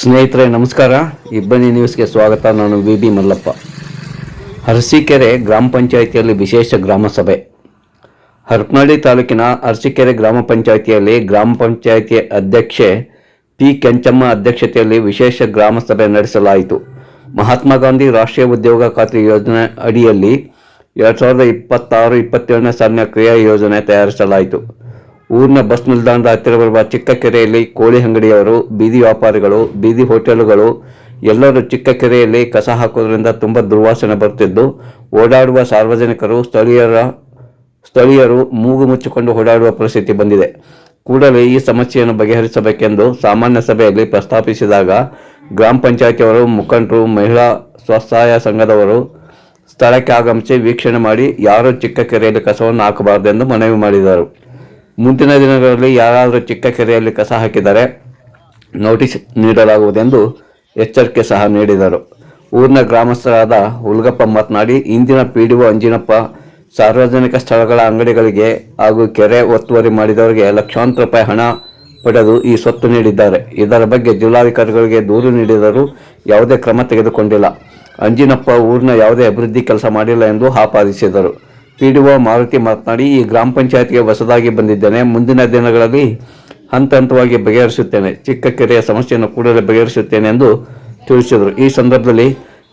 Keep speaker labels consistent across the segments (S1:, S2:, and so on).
S1: ಸ್ನೇಹಿತರೆ, ನಮಸ್ಕಾರ. ಇಬ್ಬನಿ ನ್ಯೂಸ್ಗೆ ಸ್ವಾಗತ. ನಾನು ವಿ ಬಿ ಮಲ್ಲಪ್ಪ. ಅರಸೀಕೆರೆ ಗ್ರಾಮ ಪಂಚಾಯಿತಿಯಲ್ಲಿ ವಿಶೇಷ ಗ್ರಾಮ ಸಭೆ. ಹರಪನಹಳ್ಳಿ ತಾಲೂಕಿನ ಅರಸೀಕೆರೆ ಗ್ರಾಮ ಪಂಚಾಯಿತಿಯಲ್ಲಿ ಗ್ರಾಮ ಪಂಚಾಯಿತಿ ಅಧ್ಯಕ್ಷೆ ಪಿ ಕೆಂಚಮ್ಮ ಅಧ್ಯಕ್ಷತೆಯಲ್ಲಿ ವಿಶೇಷ ಗ್ರಾಮ ಸಭೆ ನಡೆಸಲಾಯಿತು. ಮಹಾತ್ಮ ಗಾಂಧಿ ರಾಷ್ಟ್ರೀಯ ಉದ್ಯೋಗ ಖಾತ್ರಿ ಯೋಜನೆ ಅಡಿಯಲ್ಲಿ ಎರಡು ಸಾವಿರದ ಇಪ್ಪತ್ತಾರು, ಇಪ್ಪತ್ತೇಳನೇ ಸಾಲಿನ ಕ್ರಿಯಾ ಯೋಜನೆ ತಯಾರಿಸಲಾಯಿತು. ಊರಿನ ಬಸ್ ನಿಲ್ದಾಣದ ಹತ್ತಿರ ಬರುವ ಚಿಕ್ಕ ಕೆರೆಯಲ್ಲಿ ಕೋಳಿ ಅಂಗಡಿಯವರು, ಬೀದಿ ವ್ಯಾಪಾರಿಗಳು, ಬೀದಿ ಹೋಟೆಲುಗಳು, ಎಲ್ಲರೂ ಚಿಕ್ಕ ಕೆರೆಯಲ್ಲಿ ಕಸ ಹಾಕೋದ್ರಿಂದ ತುಂಬ ದುರ್ವಾಸನೆ ಬರುತ್ತಿದ್ದು, ಓಡಾಡುವ ಸಾರ್ವಜನಿಕರು, ಸ್ಥಳೀಯರ, ಸ್ಥಳೀಯರು ಮೂಗು ಮುಚ್ಚಿಕೊಂಡು ಓಡಾಡುವ ಪರಿಸ್ಥಿತಿ ಬಂದಿದೆ. ಕೂಡಲೇ ಈ ಸಮಸ್ಯೆಯನ್ನು ಬಗೆಹರಿಸಬೇಕೆಂದು ಸಾಮಾನ್ಯ ಸಭೆಯಲ್ಲಿ ಪ್ರಸ್ತಾಪಿಸಿದಾಗ ಗ್ರಾಮ ಪಂಚಾಯತಿಯವರು, ಮುಖಂಡರು, ಮಹಿಳಾ ಸ್ವಸಹಾಯ ಸಂಘದವರು ಸ್ಥಳಕ್ಕೆ ಆಗಮಿಸಿ ವೀಕ್ಷಣೆ ಮಾಡಿ ಯಾರೂ ಚಿಕ್ಕ ಕೆರೆಯಲ್ಲಿ ಕಸವನ್ನು ಹಾಕಬಾರದೆಂದು ಮನವಿ ಮಾಡಿದರು. ಮುಂದಿನ ದಿನಗಳಲ್ಲಿ ಯಾರಾದರೂ ಚಿಕ್ಕ ಕೆರೆಯಲ್ಲಿ ಕಸ ಹಾಕಿದರೆ ನೋಟಿಸ್ ನೀಡಲಾಗುವುದೆಂದು ಎಚ್ಚರಿಕೆ ಸಹ ನೀಡಿದರು. ಊರಿನ ಗ್ರಾಮಸ್ಥರಾದ ಹುಲ್ಗಪ್ಪ ಮಾತನಾಡಿ, ಇಂದಿನ ಪಿ ಡಿ ಒ ಅಂಜಿನಪ್ಪ ಸಾರ್ವಜನಿಕ ಸ್ಥಳಗಳ ಅಂಗಡಿಗಳಿಗೆ ಹಾಗೂ ಕೆರೆ ಒತ್ತುವರಿ ಮಾಡಿದವರಿಗೆ ಲಕ್ಷಾಂತರ ರೂಪಾಯಿ ಹಣ ಪಡೆದು ಈ ಸ್ವತ್ತು ನೀಡಿದ್ದಾರೆ. ಇದರ ಬಗ್ಗೆ ಜಿಲ್ಲಾಧಿಕಾರಿಗಳಿಗೆ ದೂರು ನೀಡಿದರೂ ಯಾವುದೇ ಕ್ರಮ ತೆಗೆದುಕೊಂಡಿಲ್ಲ. ಅಂಜಿನಪ್ಪ ಊರಿನ ಯಾವುದೇ ಅಭಿವೃದ್ಧಿ ಕೆಲಸ ಮಾಡಿಲ್ಲ ಎಂದು ಆಪಾದಿಸಿದರು. ಪಿಡಿಒ ಮಾರುತಿ ಮಾತನಾಡಿ, ಈ ಗ್ರಾಮ ಪಂಚಾಯತ್ಗೆ ಹೊಸದಾಗಿ ಬಂದಿದ್ದೇನೆ. ಮುಂದಿನ ದಿನಗಳಲ್ಲಿ ಹಂತ ಹಂತವಾಗಿ ಬಗೆಹರಿಸುತ್ತೇನೆ. ಚಿಕ್ಕ ಕೆರೆಯ ಸಮಸ್ಯೆಯನ್ನು ಕೂಡಲೇ ಬಗೆಹರಿಸುತ್ತೇನೆ ಎಂದು ತಿಳಿಸಿದರು. ಈ ಸಂದರ್ಭದಲ್ಲಿ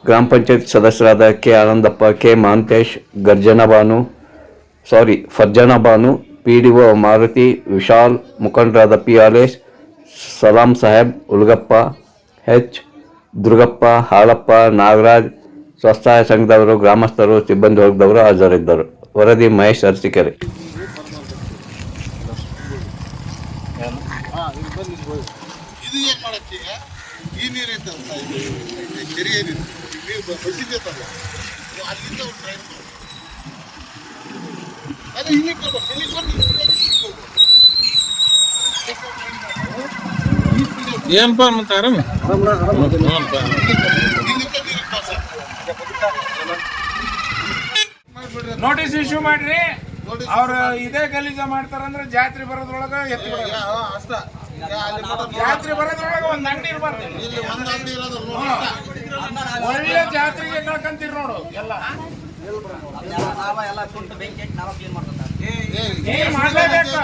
S1: ಗ್ರಾಮ ಪಂಚಾಯತ್ ಸದಸ್ಯರಾದ K. Anandappa, K. Mahantesh Garjana Banu sorry, Farjanabanu P D O Maruti, Vishal, ಮುಖಂಡರಾದ ಪಿ. ಆಲೇಶ್, ಸಲಾಂ ಸಾಹೇಬ್, ಉಲ್ಗಪ್ಪ, ಎಚ್. ದುರ್ಗಪ್ಪ ಹಾಳಪ್ಪ ನಾಗರಾಜ್, ಸ್ವಸಹಾಯ ಸಂಘದವರು, ಗ್ರಾಮಸ್ಥರು, ಸಿಬ್ಬಂದಿ ವರ್ಗದವರು ಹಾಜರಿದ್ದರು. ವರದಿ ಮಹೇಶ್ ಅರಸಿಕೆರೆ
S2: ಇದು ಏನ್ ಮಾಡಕ್ಕೆ? ಈಗ ಈ ನೀರು ಐತಲ್ಲ ಇದು ಕೆರೆ ಏನಿದೆ ಈ ನೀರು ಬಸಿದೈತಲ್ಲ ಇದು ಅಲ್ಲಿಂದ ಒಂದು ಟ್ರೈನ್ ಅದೇ ಇಲ್ಲಿಗೆ ಬರ್ಬೇಕು ಇಲ್ಲಿಗೆ ಬಂದು ಇಲ್ಲಿಗೆ ಹೋಗ್ಬೇಕು.
S3: ಏನಪ್ಪ ಮತ್ತೆ ಆರಾಮ?
S2: ಇಲ್ಲಿಂದ ನೀರಿಗೆ
S3: ನೋಟಿಸ್ ಇಶ್ಯೂ ಮಾಡ್ರಿ. ಅವ್ರ ಇದೇ ಗಲೀಜ ಮಾಡ್ತಾರಂದ್ರೆ ಜಾತ್ರೆ ಬರೋದ್ರೊಳಗ ಎತ್ತಿ
S2: ಅಷ್ಟ.
S3: ಜಾತ್ರೆ ಬರೋದ್ರೊಳಗ ಒಂದ್ ಅಂಗಡಿ ಇರ್ಬಾರ್ದು.
S2: ಇಲ್ಲಿ ಒಂದು ಅಂಗಡಿ ಇರೋದು ನೋಡಿ.
S3: ಒಳ್ಳೆ ಜಾತ್ರೆಗೆ ಕಳ್ಕಂತೀರಿ ನೋಡು ಎಲ್ಲ.
S4: ನಾವ ಎಲ್ಲ ಸುಟ್ಟು ಬೆಂಕಿ ಹಚ್ಚಿ ನಾವ ಕ್ಲೀನ್ ಮಾಡ್ತಾರೆ
S2: ಏ,
S3: ಏನ್ ಮಾಡ್ಲೇಬೇಕು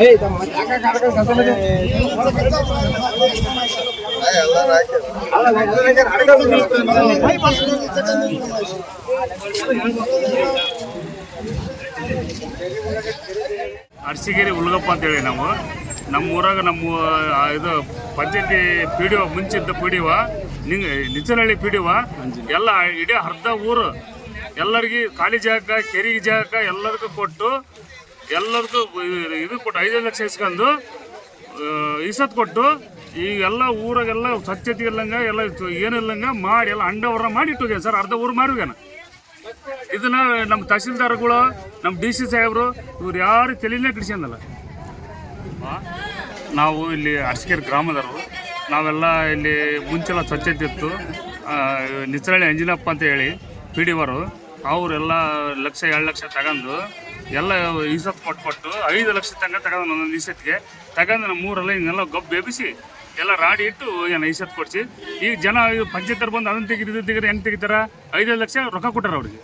S2: ಏನು ಎಲ್ಲರೂ
S5: ಉಲ್ಗಪ್ಪ ಅಂತೇಳಿ ನಾವು. ನಮ್ಮ ಊರಾಗ ನಮ್ಮ ಇದು ಪಂಚಾಯತಿ ಪಿ ಡಿ ಒ ಮುಂಚಿದ್ದ ಪಿ ಡಿ ಒ, ನಿಂಗ ನಿಚ್ಚನಹಳ್ಳಿ ಪಿ ಡಿ ಒ, ಎಲ್ಲ ಇಡೀ ಅರ್ಧ ಊರು ಎಲ್ಲರಿಗೆ ಖಾಲಿ ಜಾಗ ಕೆರಿಗೆ ಜಾಗ ಎಲ್ಲದಕ್ಕೂ ಕೊಟ್ಟು ಎಲ್ಲರಿಗೂ ಇದು- ಕೊಟ್ಟು, ಐದು ಲಕ್ಷ ಇಸ್ಕೊಂಡು ಇಸತ್ ಕೊಟ್ಟು, ಈ ಎಲ್ಲ ಊರಾಗೆಲ್ಲ ಸ್ವಚ್ಛತೆ ಇಲ್ಲಂಗ ಎಲ್ಲ ಏನಿಲ್ಲಂಗ ಮಾಡಿ, ಎಲ್ಲ ಅಂಡವರ ಮಾಡಿ ಇಟ್ಟೋಗ್ಯಾನ ಸರ್. ಅರ್ಧ ಊರು ಮಾರುಗ್ಯಾನ ಇದನ್ನ ನಮ್ಮ ತಹಸೀಲ್ದಾರ್ಗಳು ನಮ್ಮ ಡಿ ಸಿ ಸಾಹೇಬರು, ಇವ್ರು ಯಾರು ತಲೆನೇ ಕಿಡಿಸ್ಕೊಂಡಲ್ಲ ನಾವು ಇಲ್ಲಿ ಅರಸಕೆರೆ ಗ್ರಾಮದವರು. ನಾವೆಲ್ಲ ಇಲ್ಲಿ ಮುಂಚೆಲ್ಲ ಸ್ವಚ್ಛತೆ ಇತ್ತು ನಿಚ್ಚರಳ್ಳಿ ಅಂಜಿನಪ್ಪ ಅಂತ ಹೇಳಿ ಪಿ ಡಿ ಅವರು ಅವರೆಲ್ಲ ಲಕ್ಷ ಎರಡು ಲಕ್ಷ ತಗೊಂಡು ಎಲ್ಲ ಈಸತ್ ಕೊಟ್ಟು ಕೊಟ್ಟು ಐದು ಲಕ್ಷ ತಂಗ ತಗೊಂಡು ಒಂದೊಂದು ಈಸತ್ಗೆ ತಗೊಂಡು ನಮ್ಮ ಊರೆಲ್ಲ ಇನ್ನೆಲ್ಲ ಗೊಬ್ಬ ಬೇಬಿಸಿ ಎಲ್ಲ ರಾಡಿ ಇಟ್ಟು ಏನು ಈಸತ್ ಕೊಡಿಸಿ. ಈಗ ಜನ ಪಂಚಾಯತ್ರು ಬಂದು ಅದನ್ನು ತೆಗಿದು ತೆಗಿದ್ರೆ ಹೆಂಗೆ ತೆಗಿತಾರ? ಐದೈದು ಲಕ್ಷ ರೊಕ್ಕ ಕೊಟ್ಟಾರ ಅವ್ರಿಗೆ.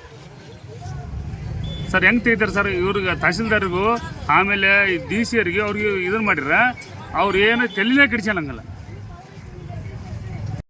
S5: ಸರ್, ಹೆಂಗೆ ತೆಗಿತಾರೆ ಸರ್ ಇವ್ರಿಗೆ ತಹಸೀಲ್ದಾರ್ಗೂ, ಆಮೇಲೆ ಡಿ ಸಿ ಅವರಿಗೆ ಅವ್ರಿಗೆ ಇದನ್ನು ಮಾಡಿರ ಅವ್ರು ಏನು ತಲೆನೇ ಕಿಡಿಸ್ಯಾನಂಗಲ್ಲ